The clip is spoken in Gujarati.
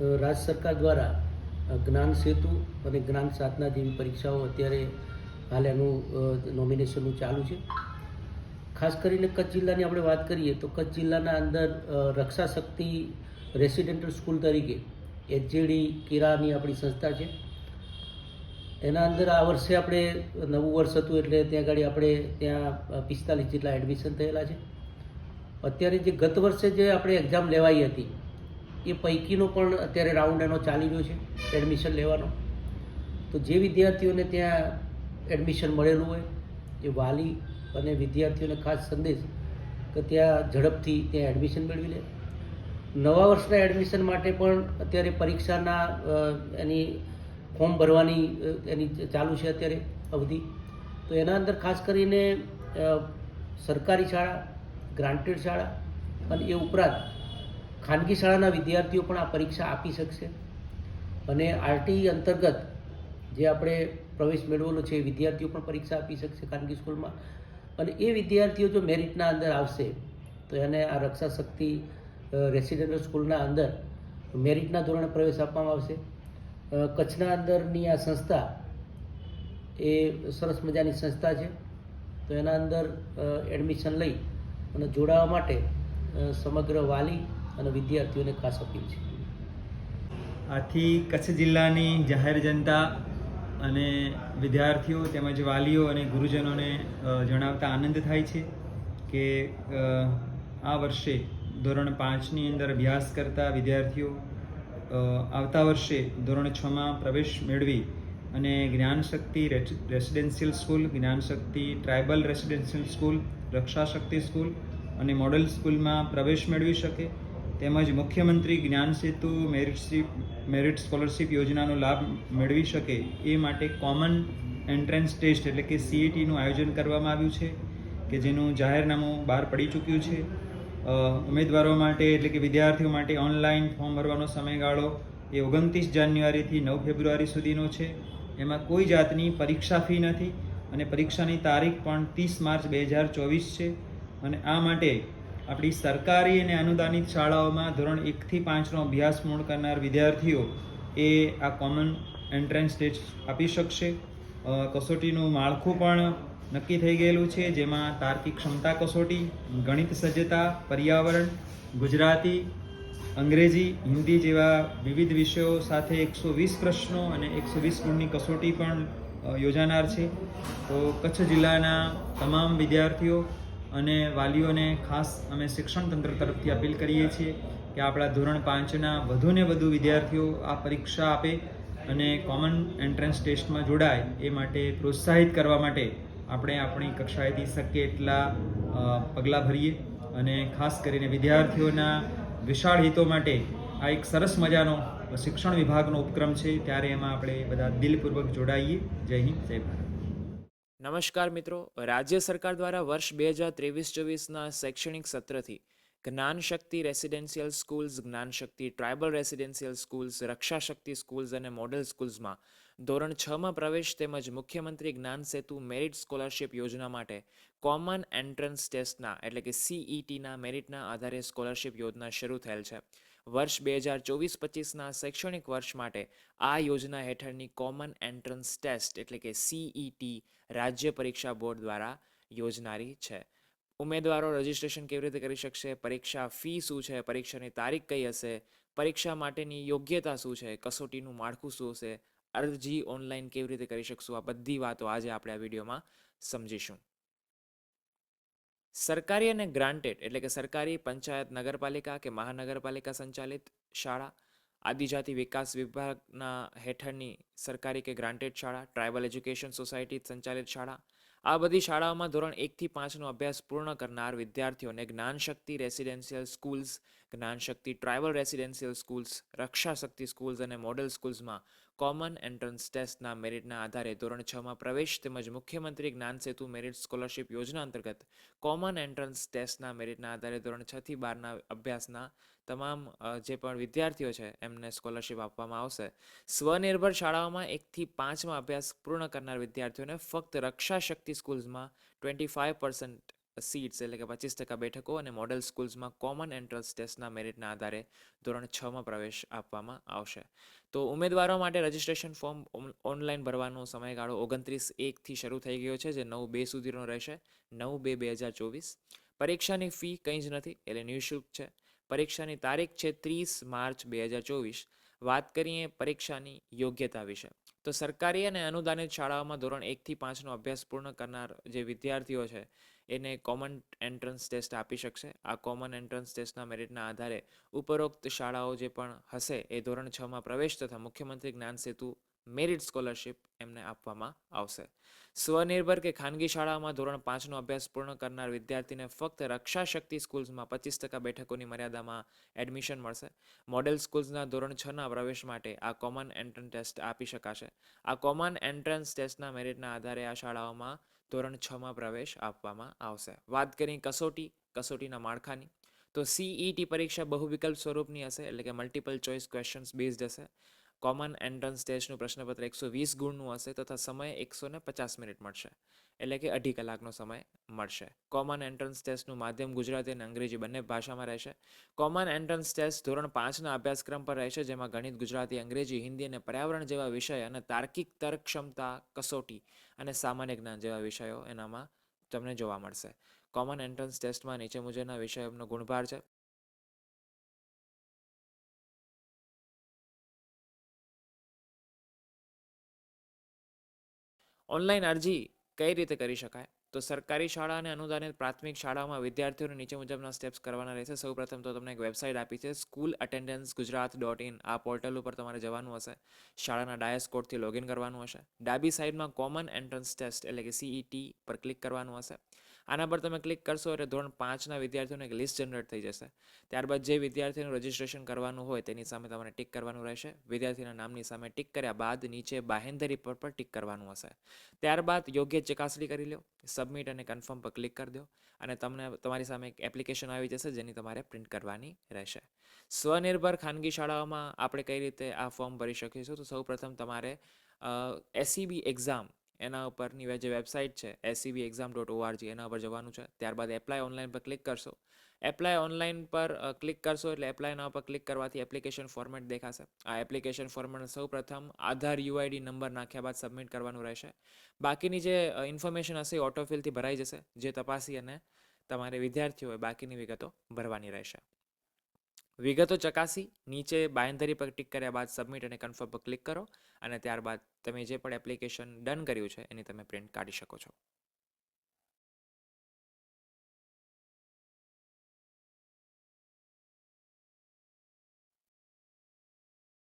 રાજ્ય સરકાર દ્વારા જ્ઞાન સેતુ અને જ્ઞાન સાધના જેવી પરીક્ષાઓ અત્યારે હાલ એનું નોમિનેશનનું ચાલુ છે. ખાસ કરીને કચ્છ જિલ્લાની આપણે વાત કરીએ તો કચ્છ જિલ્લાના અંદર રક્ષા શક્તિ રેસિડેન્ટલ સ્કૂલ તરીકે એચજેડી કિરાની આપણી સંસ્થા છે. એના અંદર આ વર્ષે આપણે નવું વર્ષ હતું એટલે ત્યાં આગળ આપણે ત્યાં પિસ્તાલીસ જેટલા એડમિશન થયેલા છે. અત્યારે જે ગત વર્ષે જે આપણે એક્ઝામ લેવાઈ હતી એ પૈકીનો પણ અત્યારે રાઉન્ડ એનો ચાલી રહ્યો છે, એડમિશન લેવાનો. તો જે વિદ્યાર્થીઓને ત્યાં એડમિશન મળેલું હોય, એ વાલી અને વિદ્યાર્થીઓને ખાસ સંદેશ કે ત્યાં ઝડપથી ત્યાં એડમિશન મેળવી લે. નવા વર્ષના એડમિશન માટે પણ અત્યારે પરીક્ષાના એની ફોર્મ ભરવાની એની ચાલુ છે અત્યારે અવધિ. તો એના અંદર ખાસ કરીને સરકારી શાળા, ગ્રાન્ટેડ શાળા અને એ ઉપરાંત ખાનગી શાળાના વિદ્યાર્થીઓ પણ આ પરીક્ષા આપી શકશે. અને આરટી અંતર્ગત જે આપણે પ્રવેશ મેળવેલો છે, એ વિદ્યાર્થીઓ પણ પરીક્ષા આપી શકશે ખાનગી સ્કૂલમાં. અને એ વિદ્યાર્થીઓ જો મેરિટના અંદર આવશે, તો એને આ રક્ષા શક્તિ રેસિડેન્ટલ સ્કૂલના અંદર મેરિટના ધોરણે પ્રવેશ આપવામાં આવશે. કચ્છના અંદરની આ સંસ્થા એ સરસ મજાની સંસ્થા છે. તો એના અંદર એડમિશન લઈ અને જોડાવા માટે સમગ્ર વાલી અને વિદ્યાર્થીઓને ખાસ અપીલ છે. આથી કચ્છ જિલ્લાની જાહેર જનતા અને વિદ્યાર્થીઓ તેમજ વાલીઓ અને ગુરુજનોને જણાવતા આનંદ થાય છે કે આ વર્ષે ધોરણ પાંચની અંદર અભ્યાસ કરતા વિદ્યાર્થીઓ આવતા વર્ષે ધોરણ છમાં પ્રવેશ મેળવી અને Gyanshakti residential school, Gyanshakti tribal residential school Raksha Shakti school અને મોડલ સ્કૂલમાં પ્રવેશ મેળવી શકે તેમજ મુખ્યમંત્રી જ્ઞાન સેતુ મેરિટશીપ, મેરિટ સ્કોલરશીપ યોજનાનો લાભ મેળવી શકે એ માટે કોમન એન્ટ્રન્સ ટેસ્ટ એટલે કે સીઈટીનું આયોજન કરવામાં આવ્યું છે, કે જેનું જાહેરનામું બહાર પડી ચૂક્યું છે. ઉમેદવારો માટે એટલે કે વિદ્યાર્થીઓ માટે ઓનલાઈન ફોર્મ ભરવાનો સમયગાળો એ ઓગણત્રીસ જાન્યુઆરીથી નવ ફેબ્રુઆરી સુધીનો છે. એમાં કોઈ જાતની પરીક્ષા ફી નથી અને પરીક્ષાની તારીખ પણ ત્રીસ માર્ચ બે હજાર ચોવીસ છે. અને આ માટે આપણી સરકારી અને અનુદાનિત શાળાઓમાં ધોરણ એકથી પાંચનો અભ્યાસ પૂર્ણ કરનાર વિદ્યાર્થીઓ એ આ કોમન એન્ટ્રન્સ ટેસ્ટ આપી શકશે. કસોટીનું માળખું પણ નક્કી થઈ ગયેલું છે, જેમાં તાર્કિક ક્ષમતા કસોટી, ગણિત સજ્જતા, પર્યાવરણ, ગુજરાતી, અંગ્રેજી, હિન્દી જેવા વિવિધ વિષયો સાથે એકસો વીસ પ્રશ્નો અને એકસો વીસ ગુણની કસોટી પણ યોજાનાર છે. તો કચ્છ જિલ્લાના તમામ વિદ્યાર્થીઓ અને વાલીઓને ખાસ અમે શિક્ષણ તંત્ર તરફથી અપીલ કરીએ છીએ કે આપણા ધોરણ પાંચના વધુને વધુ વિદ્યાર્થીઓ આ પરીક્ષા આપે અને કોમન એન્ટ્રન્સ ટેસ્ટમાં જોડાય એ માટે પ્રોત્સાહિત કરવા માટે આપણે આપણી કક્ષાએથી શક્ય એટલા પગલાં ભરીએ અને ખાસ કરીને વિદ્યાર્થીઓના વિશાળ હિતો માટે આ એક સરસ મજાનો શિક્ષણ વિભાગનો ઉપક્રમ છે. ત્યારે એમાં આપણે બધા દિલપૂર્વક જોડાઈએ. જય હિન્દ, જય ભારત. નમસ્કાર મિત્રો. રાજ્ય સરકાર દ્વારા વર્ષ બે હજાર ત્રેવીસ ચોવીસના શૈક્ષણિક સત્રથી જ્ઞાન Shakti residential schools, Gyan Shakti tribal residential schools, Raksha Shakti schools અને મોડેલ સ્કૂલ્સમાં ધોરણ છમાં પ્રવેશ તેમજ મુખ્યમંત્રી જ્ઞાન સેતુ મેરિટ સ્કોલરશિપ યોજના માટે કોમન એન્ટ્રન્સ ટેસ્ટના એટલે કે સીઈટીના મેરિટના આધારે સ્કોલરશિપ યોજના શરૂ થયેલ છે. વર્ષ બે હજાર ચોવીસ પચીસના શૈક્ષણિક વર્ષ માટે આ યોજના હેઠળની કોમન એન્ટ્રન્સ ટેસ્ટ એટલે કે સીઈટી રાજ્ય પરીક્ષા બોર્ડ દ્વારા યોજનારી છે. ઉમેદવારો રજિસ્ટ્રેશન કેવી રીતે કરી શકશે? પરીક્ષા ફી શું છે? પરીક્ષાની તારીખ કઈ હશે? પરીક્ષા માટેની યોગ્યતા શું છે? કસોટીનું માળખું શું હશે? અરજી ઓનલાઈન કેવી રીતે કરી શકશું? આ બધી વાતો આજે આપણે આ વિડીયોમાં સમજીશું. સરકારી અને ગ્રાન્ટેડ, એટલે કે સરકારી પંચાયત, નગરપાલિકા કે મહાનગરપાલિકા સંચાલિત શાળા, આદિજાતિ વિકાસ વિભાગના હેઠળની સરકારી કે ગ્રાન્ટેડ શાળા, ટ્રાઇબલ એજ્યુકેશન સોસાયટી સંચાલિત શાળા, આ બધી શાળાઓમાં ધોરણ એકથી પાંચનો અભ્યાસ પૂર્ણ કરનાર વિદ્યાર્થીઓને Gyanshakti residential schools, Gyanshakti tribal residential schools Raksha Shakti schools અને મોડેલ સ્કૂલ્સમાં કોમન એન્ટ્રન્સ ટેસ્ટના મેરિટના આધારે ધોરણ છમાં પ્રવેશ તેમજ મુખ્યમંત્રી જ્ઞાન સેતુ મેરિટ સ્કોલરશિપ યોજના અંતર્ગત કોમન એન્ટ્રન્સ ટેસ્ટના મેરિટના આધારે ધોરણ છથી બારના અભ્યાસના તમામ જે પણ વિદ્યાર્થીઓ છે, એમને સ્કોલરશિપ આપવામાં આવશે. સ્વનિર્ભર શાળાઓમાં એકથી પાંચમાં અભ્યાસ પૂર્ણ કરનાર વિદ્યાર્થીઓને ફક્ત રક્ષા શક્તિ સ્કૂલ્સમાં ટ્વેન્ટી ફાઇવ પર્સન્ટ સીટ્સ એટલે કે પચીસ ટકા બેઠકો અને મોડેલ સ્કૂલ્સમાં કોમન એન્ટ્રન્સ ટેસ્ટના મેરિટના આધારે ધોરણ છમાં પ્રવેશ આપવામાં આવશે. તો ઉમેદવારો માટે રજિસ્ટ્રેશન ફોર્મ ઓનલાઈન ભરવાનો સમયગાળો ઓગણત્રીસ એકથી શરૂ થઈ ગયો છે, જે નવ બે સુધીનો રહેશે. નવ બે બે હજાર ચોવીસ. પરીક્ષાની ફી કંઈ જ નથી, એટલે નિઃશુલ્ક છે. પરીક્ષાની તારીખ છે ત્રીસ માર્ચ બે હજાર ચોવીસ. વાત કરીએ પરીક્ષાની યોગ્યતા વિશે. તો સરકારી અને અનુદાનિત શાળાઓમાં ધોરણ એકથી પાંચનો અભ્યાસ પૂર્ણ કરનાર જે વિદ્યાર્થીઓ છે એને કોમન એન્ટ્રન્સ ટેસ્ટ આપી શકશે. આ કોમન એન્ટ્રન્સ ટેસ્ટના મેરિટના આધારે ઉપરોક્ત શાળાઓ જે પણ હશે, એ ધોરણ છમાં પ્રવેશ તથા મુખ્યમંત્રી જ્ઞાન સેતુ મેરિટ સ્કોલરશિપ એમને આપવામાં આવશે. સ્વનિર્ભર કે ખાનગી શાળામાં ધોરણ પાંચનો અભ્યાસ પૂર્ણ કરનાર વિદ્યાર્થીને ફક્ત રક્ષા શક્તિ સ્કૂલ્સમાં પચીસ ટકા બેઠકોની મર્યાદામાં એડમિશન મળશે. મોડેલ સ્કૂલ્સના ધોરણ છના પ્રવેશ માટે આ કોમન એન્ટ્રન્સ ટેસ્ટ આપી શકાશે. આ કોમન એન્ટ્રન્સ ટેસ્ટના મેરિટના આધારે આ શાળાઓમાં ધોરણ છમાં પ્રવેશ આપવામાં આવશે. વાત કરીએ કસોટી, કસોટીના માળખાની. તો સીઈટી પરીક્ષા બહુવિકલ્પ સ્વરૂપની હશે, એટલે કે મલ્ટિપલ ચોઇસ ક્વેશ્ચન્સ બેઝડ હશે. કોમન એન્ટ્રન્સ ટેસ્ટનું પ્રશ્નપત્ર એકસો વીસ ગુણનું હશે તથા સમય એકસો ને પચાસ મિનિટ મળશે. એટલે કે અઢી કલાકનો સમય મળશે. કોમન એન્ટ્રન્સ ટેસ્ટનું માધ્યમ ગુજરાતી અને અંગ્રેજી બંને ભાષામાં રહેશે. કોમન એન્ટ્રન્સ ટેસ્ટ ધોરણ પાંચના અભ્યાસક્રમ પર રહેશે, જેમાં ગણિત, ગુજરાતી, અંગ્રેજી, હિન્દી અને પર્યાવરણ જેવા વિષય અને તાર્કિક તર્ક ક્ષમતા કસોટી અને સામાન્ય જ્ઞાન જેવા વિષયો એનામાં તમને જોવા મળશે. કોમન એન્ટ્રન્સ ટેસ્ટમાં નીચે મુજબના વિષયોનો ગુણભાર છે. ઓનલાઈન અરજી કઈ રીતે કરી શકાય? તો સરકારી શાળા અને અનુદાનિત પ્રાથમિક શાળાઓમાં વિદ્યાર્થીઓને નીચે મુજબના સ્ટેપ્સ કરવાના રહેશે. સૌપ્રથમ તો તમને એક વેબસાઇટ આપી છે school attendance Gujarat dot in આ પોર્ટલ ઉપર તમારે જવાનું હશે. શાળાના ડાયસ કોડથી લોગિન કરવાનું હશે. ડાબી સાઇડમાં કોમન એન્ટ્રન્સ ટેસ્ટ એટલે કે સીઈટી પર ક્લિક કરવાનું હશે. આના પર તમે ક્લિક કરશો એટલે ધોરણ પાંચના વિદ્યાર્થીઓને એક લિસ્ટ જનરેટ થઈ જશે. ત્યારબાદ જે વિદ્યાર્થીનું રજિસ્ટ્રેશન કરવાનું હોય તેની સામે તમારે ટિક કરવાનું રહેશે. વિદ્યાર્થીના નામની સામે ટિક કર્યા બાદ નીચે બાહેંધરી પર પર ટિક કરવાનું હશે. ત્યારબાદ યોગ્ય ચકાસણી કરી લો સબમિટ અને કન્ફર્મ પર ક્લિક કરી દો અને તમને તમારી સામે એક એપ્લિકેશન આવી જશે જેની તમારે પ્રિન્ટ કરવાની રહેશે. સ્વનિર્ભર ખાનગી શાળાઓમાં આપણે કઈ રીતે આ ફોર્મ ભરી શકીશું તો સૌપ્રથમ તમારે એસસીબી એક્ઝામ એના ઉપરની જે વેબસાઇટ છે એસસીબી એક્ઝામ ડોટ ઓઆરજી એના ઉપર જવાનું છે. ત્યારબાદ એપ્લાય ઓનલાઈન પર ક્લિક કરશો. એપ્લાય ઓનલાઈન પર ક્લિક કરશો એટલે એપ્લાયના ઉપર ક્લિક કરવાથી એપ્લિકેશન ફોર્મેટ દેખાશે. આ એપ્લિકેશન ફોર્મેટ સૌ પ્રથમ આધાર યુઆઈડી નંબર નાખ્યા બાદ સબમિટ કરવાનું રહેશે. બાકીની જે ઇન્ફોર્મેશન હશે એ ઓટોફિલથી ભરાઈ જશે. જે તપાસી અને તમારે વિદ્યાર્થીઓએ બાકીની વિગતો ભરવાની રહેશે. વિગતો ચકાસી, નીચે બાંયધરી પર ટિક કર્યા બાદ સબમિટ અને કન્ફર્મ પર ક્લિક કરો અને ત્યારબાદ તમે જે પણ એપ્લિકેશન ડન કર્યું છે, એની તમે પ્રિન્ટ કાઢી શકો છો.